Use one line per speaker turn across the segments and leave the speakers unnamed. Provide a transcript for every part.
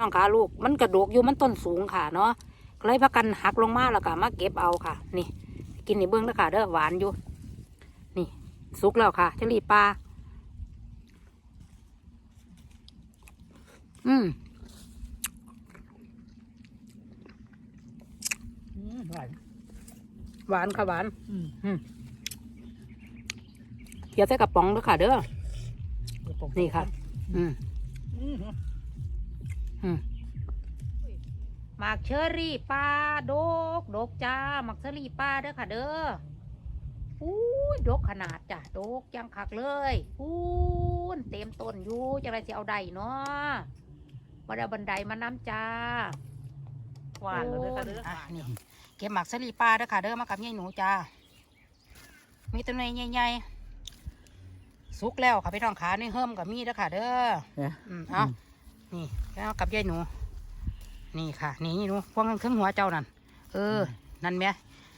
น้องขาลูกมันกระโดกอยู่มันต้นสูงค่ะเนาะก็เลยพักกันหักลงมาแล้วก็มาเก็บเอาค่ะ นี่ กินในเบื้องแล้วค่ะเด้อหวานอยู่ นี่ สุกแล้วค่ะเชลีปลาอืม
อืมหวาน
หวานค่ะหวาน
อืม
เกี่ยวใส่กระป๋องด้วยค่ะ เด้อ
กระป๋อง
นี่ค่ะ อืม
อืม
หมากเชอรี่ปลาดกดกจ้าหมากเชอรี่ปลาเด้อค่ะเด้ออู้ยดกขนาดจ้ะดกยังคักเลยอู้นเต็มต้นอยู่จังไรสิเอาได้เนาะบันไดบันไดมาน้ำจ้า
หวานเลยค่ะเด้อ
อะนี่เก็บหมากเชอรี่ปลาเด้อค่ะเด้อมากับยายหนูจ้า มีตัวใหญ่ๆสุกแล้วค่ะพี่น้องขาในเฮิมกับมีเด้อค่ะเด้อ
เนี่ย
อืมเอา นี่แล้วกับยายหนู นี่ค่ะ นี่นี่หนูพวกนั้นเครื่องหัวเจ้านั่นเออ นั่นไหม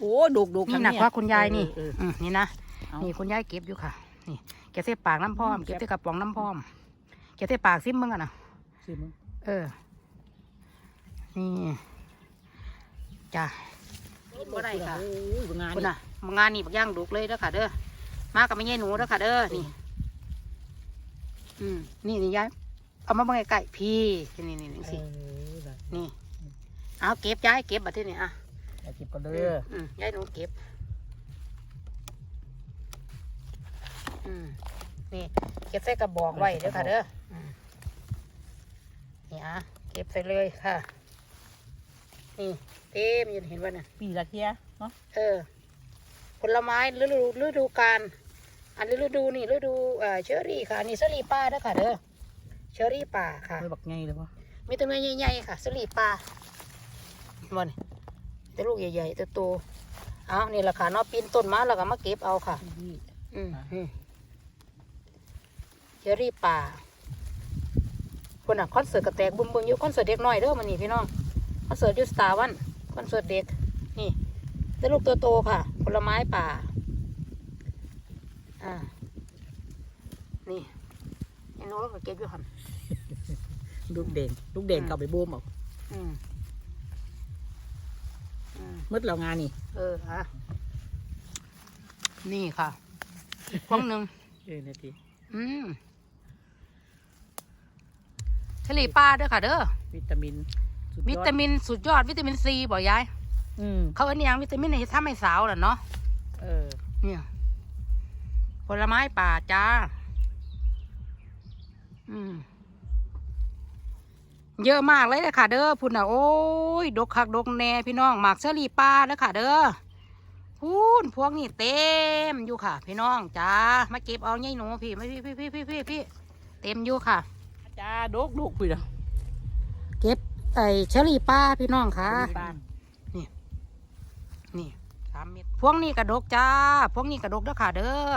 โอ้ดุกดุก
นี่หนักกว่าคุณยายนี่
เออ
อืมนี่นะ
เอา
นี่คุณยายเก็บอยู่ค่ะ นี่เก็บใส่ปากน้ำพร้อม
อืม
เก็บใส่กระป๋องน้ำพร้อมเก็บใส่ปากซิมมึงอะนะ
สิมึง
เออ นี่จ้ะบ่ได้ค่ะ
โอ้ยงาน
คุณ
นี่
น่ะมางานนี่บักย่างดุกเลยเด้อค่ะ เด้อมากับแม่ยายหนูเด้อค่ะ เด้อนี่ อืมนี่นี่ยาย เอามาเบังไก่พี่นี่นี่นี่
เอ
สิ
อได้
นี่ เอาเก็บย้ายเก็บบัดที่นี่อะ
เอาเก็บก่อนเด้อ
อืมย้ายหนูเก็บอืมนี่เก็บใส่กระบอกไว้เด้อค่ะเด้ออืมนี่อะเก็บใส่เลยค่ะ นี่เต็มอยังเห็นว่าน่ะ
ปีละเทียเนาะ
เออ ผลไม้ฤดูฤดูกาลอันนี้ฤดูนี่ฤดูเอ่อเชอรี่ค่ะอันนี้เชอรี่ป่าเด้อค่ะเด้อ เชอรี่ป่าค่ะ
ไม่บักไงเลยปะ
มีต้นไม้ใหญ่ๆค่ะสลีปลาวันนี้แต่ลูกใหญ่ๆตัวโตๆเอานี่แหละค่ะเนาะปีนต้นมาแล้วก็มาเก็บเอาค่ะ
นี่
อืม
อะ
อืมเจอรี่ป่าคนอะคอนเสิร์ตกระแตกบุ้มบุมอยู่คอนเสิร์ตเด็กน้อยเด้อมันนี่พี่น้องคอนเสิร์ตอยูสตาร์วันคอนเสิร์ตเด็ก นี่แต่ลูกตัวโตค่ะ ผลไม้ป่า อ่า นี่ไอ้หนูก็เก็บอยู่หัน
ลูกเด่นลูกเด่น
อืม
เก่าไปบูมเอา
อืมอืม
มืดแล้วงานนี่
เออฮะนี่ค่ะอีกพวงหนึ่ง
เออนาที
อืมทะเลปลาเด้อค่ะเด้อ
วิตามินสุดยอด
วิตามินสุดยอดวิตามินซีบอกยาย
อืม
เขาอันนี้ยังวิตามินในทำให้สาวน่ะเนาะ
เออ
เนี่ย ผลไม้ป่าจ้า อืม เยอะมากเลยนะค่ะ เด้อพุ่นน่ะโอ้ยดกคักดกแน่พี่น้องหมากเชอรี่ปลาเด้อค่ะ เด้อพูนพวกนี้เต็มอยู่ค่ะ พี่น้องจ้ามาเก็บเอาไงหนูพี่ไม่พี่พี่พี่พี่พี่พี่เต็มอยู่ค่ะ
จ้าดุกดุกพี่เด้อ
เก็บไอ้เชอรี่ปลาพี่น้องค่ะ
บ้าน
นี่สามเม็ดพวกนี้กระดกจ้าพวกนี้กระดกเด้อค่ะ เด้อ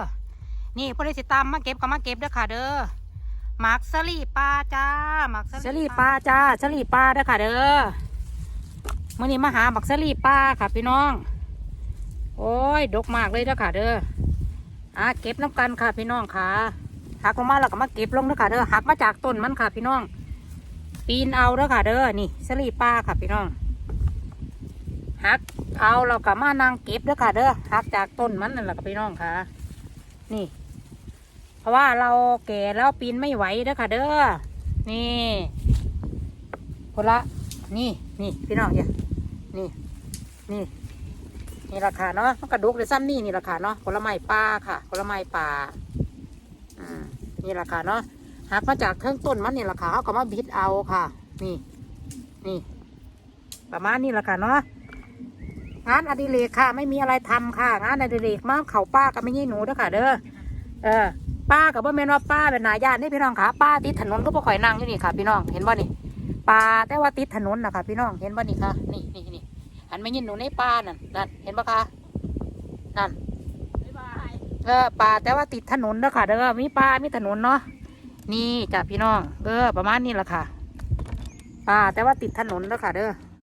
นี่พวกนี้สิตามมาเก็บก็มาเก็บเด้อค่ะ เด้อ หมักสลีปลาจ้าหมักสลีปลาจ้าสลีปลาเด้อค่ะ เด้อมื่อนี้มาหาหมักสลีปลาค่ะ พี่น้อง โอ้ยดกมากเลยเด้อค่ะ เด้ออะเก็บน้ำกันค่ะ พี่น้องค่ะหักลงมาแล้วก็มาเก็บลงเด้อค่ะเด้อหักมาจากต้นมันค่ะ พี่น้อง ปีนเอาเด้อค่ะ เด้อนี่สลีปลาค่ะ พี่น้องหักเอาเรากลับมานั่งเก็บเด้อค่ะ เด้อหักจากต้นมันนั่นแหละค่ะพี่น้องค่ะ นี่ ราะว่าเราแก่แล้วปีนไม่ไหวเด้อค่ะ เด้อ นี่คนละ นี่ นี่พี่น้องเนี่ยนี่ นี่ นี่ราคาเนาะมันกระดูกเลยซ้ำนี่นี่ราคาเนาะผลไม้ป่าค่ะผลไม้ป่าอ่า นี่ราคาเนาะหักมาจากเครื่องต้นมันนี่ราคาเขาก็มาบิดเอาค่ะ นี่ นี่ ประมาณนี้ราคาเนาะงานอดิเรกค่ะ ไม่มีอะไรทำค่ะ งานอดิเรกมาเขาป้ากับไม่ยี่หนูเด้อค่ะ เด้อ เออ ป้ากับบ่แม่นว่าป้าเป็นนายาตินี่พี่น้องค่ะป้าติดถนนก็บ่ข่อยนั่งอยู่นี่ค่ะ พี่น้องเห็นบ่นี่ป้าแต่ว่าติดถนนนะคะพี่น้องเห็นบ่นี่ค่ะ นี่นี่นี่อันไม่ยินหนูในป้านั่นนั่นเห็นปะคะนั่นเออป้าแต่ว่าติดถนนเด้อค่ะเด้อมีป้ามีถนนเนาะนี่จ้ะพี่น้องเออประมาณนี้แหละค่ะป้าแต่ว่าติดถนนเด้อค่ะเด้อ